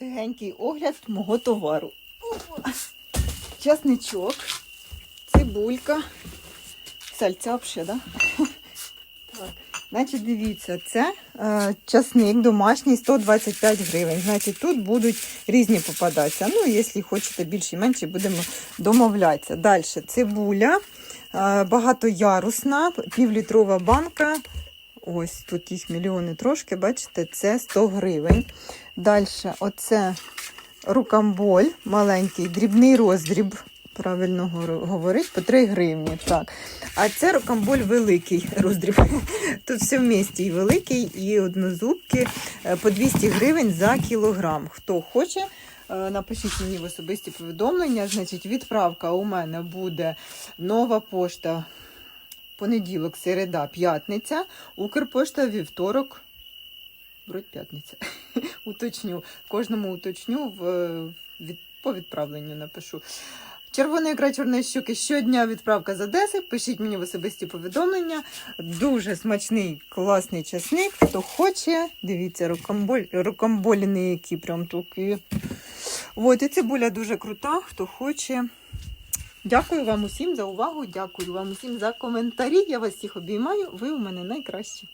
легенький огляд мого товару. Часничок, цибулька, сальця взагалі, да? Так. Значить, дивіться, це е, часник домашній 125 гривень. Значить, тут будуть різні попадатися. Ну, якщо хочете більше і менше, будемо домовлятися. Далі цибуля, е, багатоярусна, півлітрова банка. Ось тут їх мільйони трошки, бачите, це 100 гривень. Далі, оце рукамболь маленький, дрібний роздріб. Правильно говорить, по 3 гривні. Так. А це рукамболь великий роздріб. Тут все в місті і великий, і однозубки е, по 200 гривень за кілограм. Хто хоче, е, напишіть мені в особисті повідомлення. Значить, відправка у мене буде нова пошта. Понеділок, середа, п'ятниця, Укрпошта, вівторок. Вроді п'ятниця. Уточню. Кожному уточню в, від, по відправленню напишу. Червона ікра чорної щуки щодня відправка з Одеси. Пишіть мені в особисті повідомлення. Дуже смачний, класний часник. Хто хоче, дивіться, рукомболь, рукомболіни, які прям такі. От, і цибуля дуже крута. Хто хоче. Дякую вам усім за увагу. Дякую вам усім за коментарі. Я вас всіх обіймаю. Ви у мене найкращі.